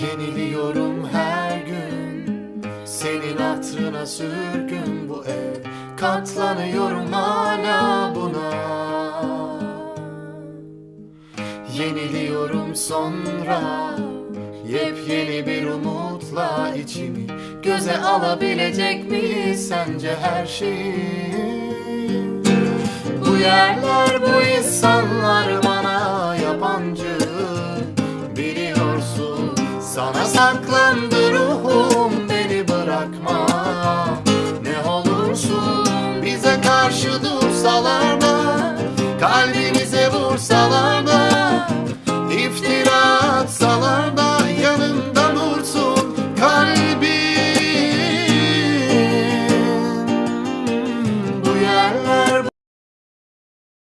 Yeniliyorum her gün. Senin hatırına sürgün bu ev. Katlanıyorum hala buna. Yeniliyorum sonra. Yepyeni bir umutla içimi Göze alabilecek miyiz sence her şeyi? Bu yerler bu insanlar sana saklandı ruhum beni bırakma. Ne olursun bize karşı dursalar da Kalbim